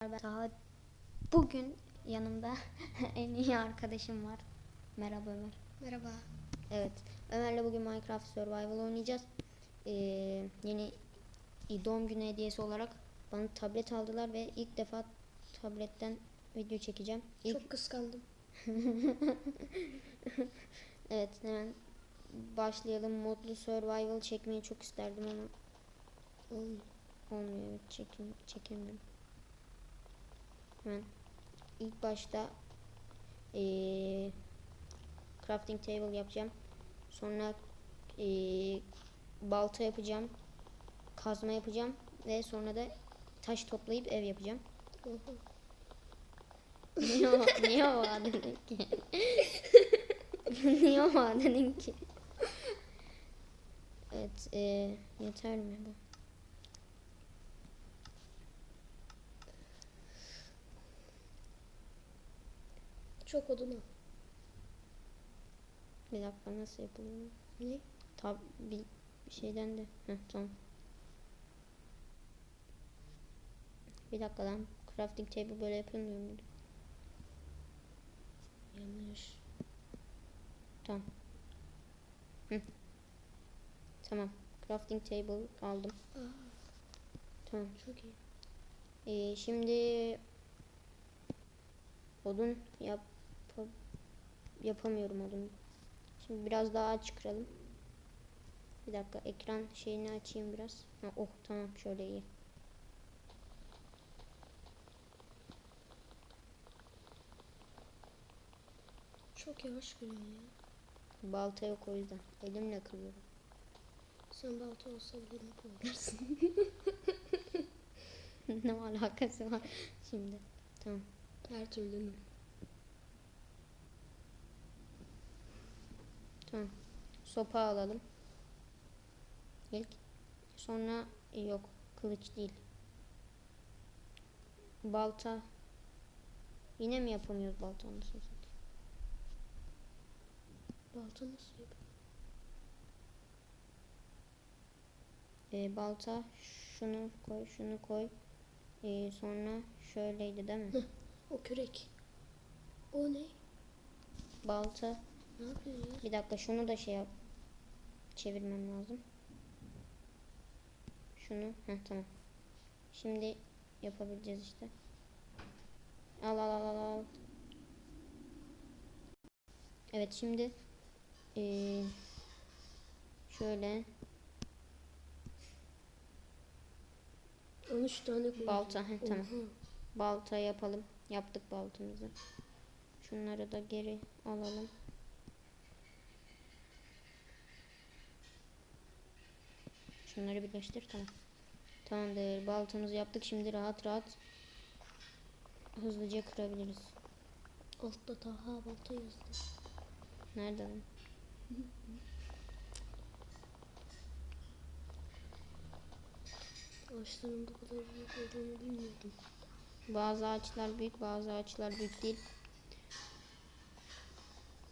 Ben daha bugün yanımda en iyi arkadaşım var. Merhaba Ömer. Merhaba. Evet. Ömer'le bugün Minecraft Survival oynayacağız. Ee, yeni doğum günü hediyesi olarak bana tablet aldılar ve ilk defa tabletten video çekeceğim. İlk, Çok kıskandım. evet hemen başlayalım. Modlu Survival çekmeyi çok isterdim ama Olmuyor. çekim, çekemiyorum. Hemen ilk başta eee, crafting table yapacağım. Sonra eee, balta yapacağım. Kazma yapacağım ve sonra da taş toplayıp ev yapacağım. Niye o, niye o dedin ki? niye o dedin ki? Evet, eee, yeter mi bu? Çok odun al. Bir dakika nasıl yapılıyor? Ne? Tab bir bir şeyden de. Heh, tamam. Bir dakika lan. Crafting table böyle yapılmıyor muydu? Yanlış. Tamam. Hı. Tamam. Crafting table aldım. Aa, Tamam. çok iyi. Ee, şimdi odun yap yapamıyorum odun. Şimdi biraz daha aç kıralım. Bir dakika ekran şeyini açayım biraz. Ha, oh tamam şöyle iyi. Çok yavaş kırıyorsun ya. Balta yok o yüzden. Elimle kırıyorum. Sen balta olsa bunu kullanırsın. ne alakası var şimdi? Tamam. Her türlü Tamam. Sopa alalım. İlk. Sonra yok. Kılıç değil. Balta. Yine mi yapamıyoruz balta satayım? Balta nasıl yapıyor? Ee, balta şunu koy, şunu koy. Ee, sonra şöyleydi değil mi? O kürek. O ne? balta. Bir dakika şunu da şey yap. Çevirmem lazım. Şunu. Heh tamam. Şimdi yapabileceğiz işte. Al al al al al. Evet şimdi eee, şöyle 13 tane koydum. balta heh, tamam. Oha. Balta yapalım. Yaptık baltamızı. Şunları da geri alalım. Şunları birleştir tamam. Tamamdır. Baltamızı yaptık. Şimdi rahat rahat hızlıca kırabiliriz. Altta Taha balta yazdı. Nerede lan? Ağaçların bu kadar büyük olduğunu bilmiyordum. Bazı ağaçlar büyük, bazı ağaçlar büyük değil.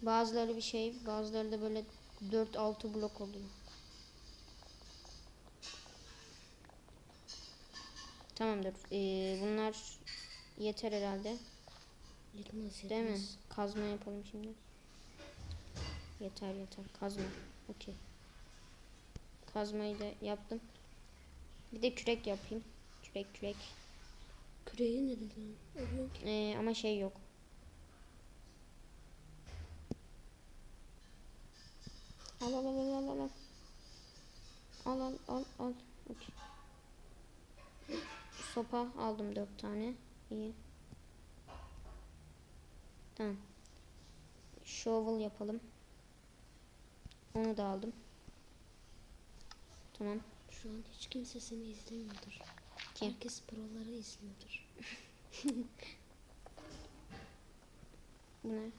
Bazıları bir şey, bazıları da böyle 4-6 blok oluyor. Tamamdır. Ee, bunlar yeter herhalde. Yetmez yetmez. Değil mi? Kazma yapalım şimdi. Yeter yeter. Kazma. Okey. Kazmayı da yaptım. Bir de kürek yapayım. Kürek kürek. Küreği ne dedin? Oluyor ki. Ee, ama şey yok. Al al al al al al. Al al al al. Okey. Sopa aldım dört tane. İyi. Tamam. Shovel yapalım. Onu da aldım. Tamam. Şu an hiç kimse seni izlemiyordur. Kim? Herkes proları izliyordur. Bu ne?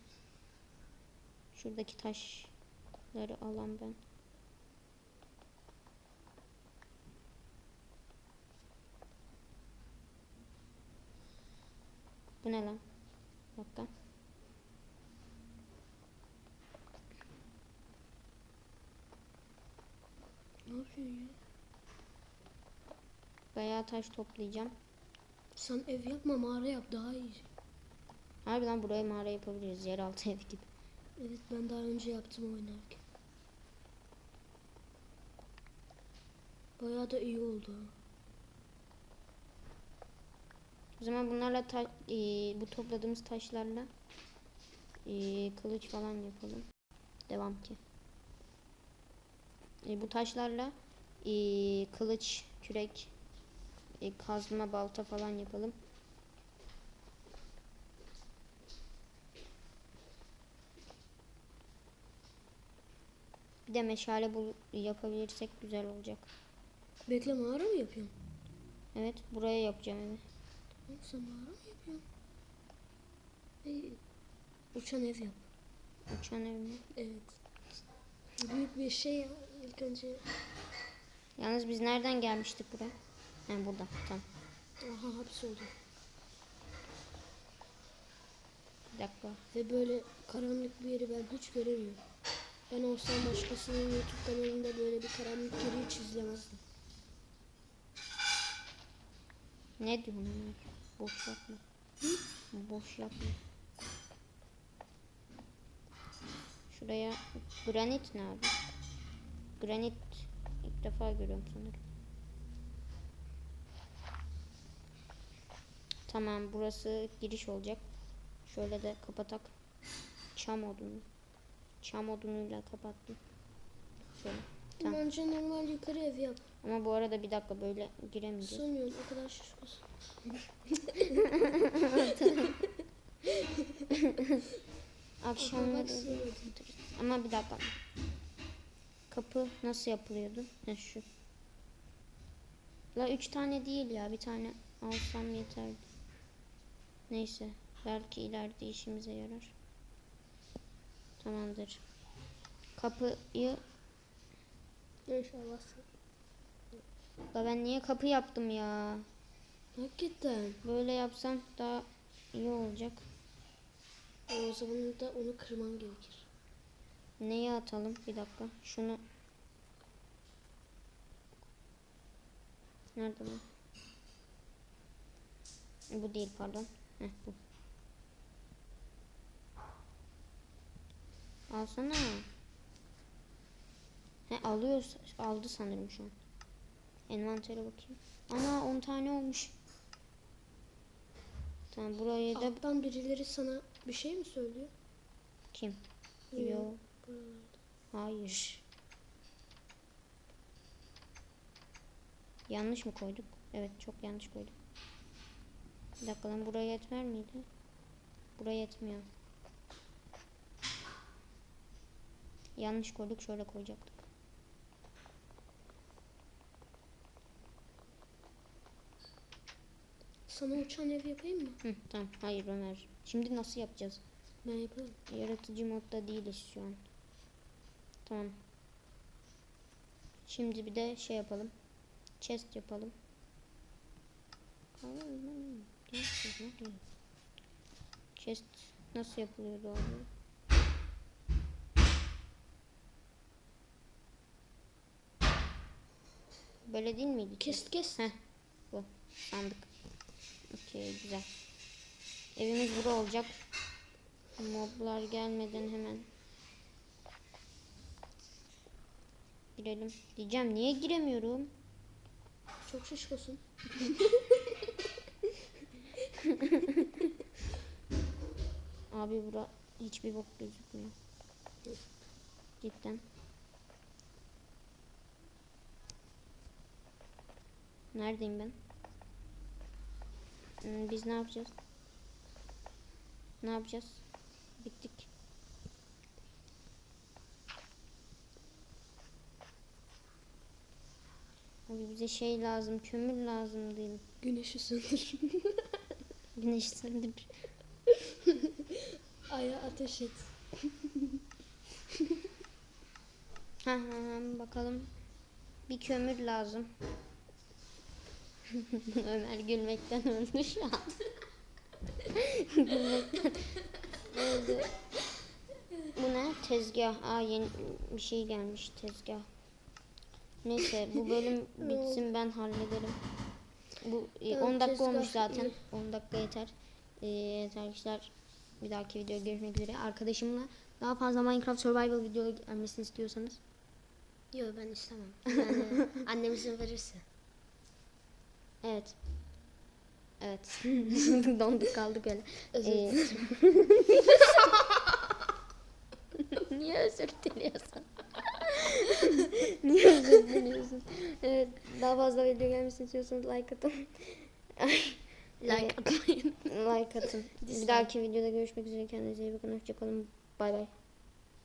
Şuradaki taşları alan ben. Bu ne lan? Bir dakika. Ne yapıyorsun ya? Bayağı taş toplayacağım. Sen ev yapma mağara yap daha iyi. Harbiden buraya mağara yapabiliriz. Yeraltı ev gibi. Evet ben daha önce yaptım oynarken. Bayağı da iyi oldu. ha. O zaman bunlarla ta- e, bu topladığımız taşlarla e, kılıç falan yapalım. Devam ki. E, bu taşlarla e, kılıç, kürek, e, kazma, balta falan yapalım. Bir de meşale bul yapabilirsek güzel olacak. Bekle mağara mı yapıyorsun? Evet, buraya yapacağım evi. Sen mağara mı yapıyorsun? İyi. Uçan ev yap. Uçan ev mi? Evet. Büyük bir şey ya. İlk önce Yalnız biz nereden gelmiştik buraya? He burada. Tamam. aha hapsoldu. Bir dakika. Ve böyle karanlık bir yeri ben hiç göremiyorum. Ben olsam başkasının YouTube kanalında böyle bir karanlık yeri hiç izlemezdim. Ne diyorsun Ömer? Boş yapma. Boş yapma. Şuraya granit ne abi? Granit ilk defa görüyorum sanırım. Tamam burası giriş olacak. Şöyle de kapatak. Çam odunu. Çam odunuyla kapattım. Bence normal yukarı ev yap. Ama bu arada bir dakika böyle giremeyeceğiz. Sanıyorum o kadar şişkosun. Akşamları. Ama bir dakika. Kapı nasıl yapılıyordu? Ha şu. La üç tane değil ya. Bir tane alsam yeterdi. Neyse. Belki ileride işimize yarar. Tamamdır. Kapıyı... İnşallah. La ben niye kapı yaptım ya? Hakikaten. Böyle yapsam daha iyi olacak. O zaman da onu kırman gerekir. Neyi atalım? Bir dakika. Şunu. Nerede bu? Bu değil pardon. Heh bu. Alsana. He alıyor. Aldı sanırım şu an. Envantere bakayım. Ana 10 tane olmuş. Tamam burayı da Alttan birileri sana bir şey mi söylüyor? kim? Yo. Buralarda. Hayır. Yanlış mı koyduk? Evet çok yanlış koyduk. Bir dakika lan buraya yetmer miydi? Buraya yetmiyor. Yanlış koyduk şöyle koyacaktık. Sana uçan ev yapayım mı? Hı, tamam hayır Ömer. Şimdi nasıl yapacağız? Ben yaparım. Yaratıcı modda değiliz şu an. Tamam. Şimdi bir de şey yapalım. Chest yapalım. Chest nasıl yapılıyordu abi? Böyle değil miydi? Kes kes. Heh, bu sandık. Okey güzel. Evimiz bura olacak. Moblar gelmeden hemen girelim. Diyeceğim niye giremiyorum? Çok şişkosun. Abi bura hiçbir bok gözükmüyor. Cidden. Neredeyim ben? Hmm, Biz ne yapacağız? Ne yapacağız? Bittik. Abi bize şey lazım, kömür lazım değil. Güneşi söndür. Güneş söndür. Aya ateş et. Ha, ha, ha, bakalım. Bir kömür lazım. Ömer gülmekten öldü şu an. gülmekten öldü. Bu ne? Tezgah. Aa yeni bir şey gelmiş tezgah. Neyse bu bölüm bitsin ben hallederim. Bu e, Evet, 10 dakika olmuş zaten. iyi. 10 dakika yeter. Ee, arkadaşlar bir dahaki videoda görüşmek üzere. Arkadaşımla daha fazla Minecraft Survival videoları gelmesini istiyorsanız Yok ben istemem. Yani annem izin verirse. Evet. Evet. Donduk kaldık öyle. Özür Ee. Niye özür diliyorsun? Niye özür diliyorsun? Evet, daha fazla video gelmesini istiyorsanız like atın. like atmayın. like atın. Bir dahaki videoda görüşmek üzere. Kendinize iyi bakın. Hoşçakalın. Bay bay.